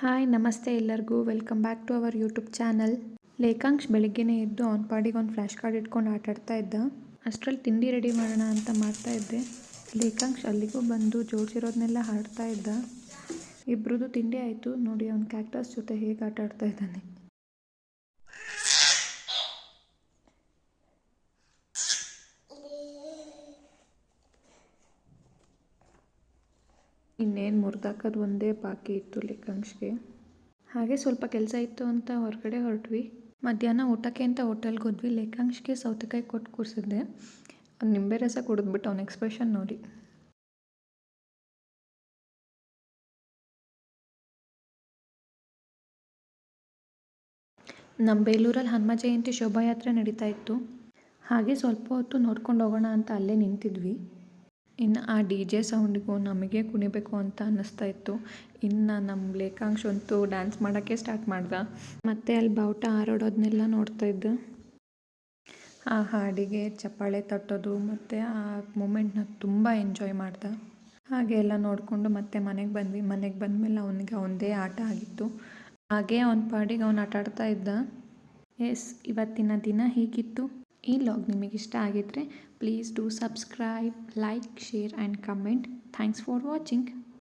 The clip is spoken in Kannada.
ಹಾಯ್, ನಮಸ್ತೆ ಎಲ್ಲರಿಗೂ. Welcome back to our YouTube channel. Lekhansh ಬೆಳಿಗ್ಗೆನೇ ಎದ್ದು ಅವ್ನ ಪಾಡಿಗೆ ಒಂದು ಫ್ಲ್ಯಾಶ್ ಕಾರ್ಡ್ ಇಟ್ಕೊಂಡು ಆಟಾಡ್ತಾ ಇದ್ದ. ಅಷ್ಟರಲ್ಲಿ ತಿಂಡಿ ರೆಡಿ ಮಾಡೋಣ ಅಂತ ಮಾಡ್ತಾ ಇದ್ದೆ. ಲೇಖಾಂಶ್ ಅಲ್ಲಿಗೂ ಬಂದು ಜೋಡಿಸಿರೋದನ್ನೆಲ್ಲ ಹಾಡ್ತಾ ಇದ್ದ. ಇಬ್ಬರದ್ದು ತಿಂಡಿ ಆಯಿತು. ನೋಡಿ ಅವ್ನು ಕ್ಯಾಕ್ಟಸ್ ಜೊತೆ ಹೇಗೆ ಆಟಾಡ್ತಾ ಇದ್ದಾನೆ. ಇನ್ನೇನು ಮುರಿದಾಕೋದು ಒಂದೇ ಬಾಕಿ ಇತ್ತು ಲೇಖಾಂಶ್ಗೆ. ಹಾಗೆ ಸ್ವಲ್ಪ ಕೆಲಸ ಇತ್ತು ಅಂತ ಹೊರಗಡೆ ಹೊರಟ್ವಿ. ಮಧ್ಯಾಹ್ನ ಊಟಕ್ಕೆ ಅಂತ ಹೋಟೆಲ್ಗೆ ಹೋದ್ವಿ. ಲೇಖಾಂಶ್ಗೆ ಸೌತೆಕಾಯಿ ಕೊಟ್ಟು ಕೂರಿಸಿದ್ದೆ. ನಿಂಬೆ ರಸ ಕುಡಿದ್ಬಿಟ್ಟು ಅವ್ನ ಎಕ್ಸ್ಪ್ರೆಷನ್ ನೋಡಿ. ನಮ್ಮ ಬೇಲೂರಲ್ಲಿ ಹನುಮ ಜಯಂತಿ ಶೋಭಾಯಾತ್ರೆ ನಡೀತಾ ಇತ್ತು. ಹಾಗೆ ಸ್ವಲ್ಪ ಹೊತ್ತು ನೋಡ್ಕೊಂಡು ಹೋಗೋಣ ಅಂತ ಅಲ್ಲೇ ನಿಂತಿದ್ವಿ. ಇನ್ನು ಆ ಡಿ ಜೆ ಸೌಂಡಿಗೂ ನಮಗೆ ಕುಣಿಬೇಕು ಅಂತ ಅನ್ನಿಸ್ತಾ ಇತ್ತು. ಇನ್ನು ನಮ್ಮ ಲೇಖಾಂಶ್ ಅಂತೂ ಡ್ಯಾನ್ಸ್ ಮಾಡೋಕ್ಕೆ ಸ್ಟಾರ್ಟ್ ಮಾಡ್ದ. ಮತ್ತು ಅಲ್ಲಿ ಬಾವುಟ ಹಾರಾಡೋದನ್ನೆಲ್ಲ ನೋಡ್ತಾ ಇದ್ದ. ಆ ಹಾಡಿಗೆ ಚಪ್ಪಾಳೆ ತಟ್ಟೋದು, ಮತ್ತು ಆ ಮೂಮೆಂಟ್ನ ತುಂಬ ಎಂಜಾಯ್ ಮಾಡ್ದ. ಹಾಗೆ ಎಲ್ಲ ನೋಡಿಕೊಂಡು ಮತ್ತೆ ಮನೆಗೆ ಬಂದ್ವಿ. ಮನೆಗೆ ಬಂದಮೇಲೆ ಅವನಿಗೆ ಅವನದೇ ಆಟ ಆಗಿತ್ತು. ಹಾಗೆ ಅವನ ಪಾಡಿಗೆ ಅವನು ಆಟ ಆಡ್ತಾ ಇದ್ದ. ಎಸ್, ಇವತ್ತಿನ ದಿನ ಹೀಗಿತ್ತು. ಈ ಲಾಗ್ ನಿಮಗೆ ಇಷ್ಟ ಆಗಿದ್ದರೆ please do subscribe like share and comment thanks for watching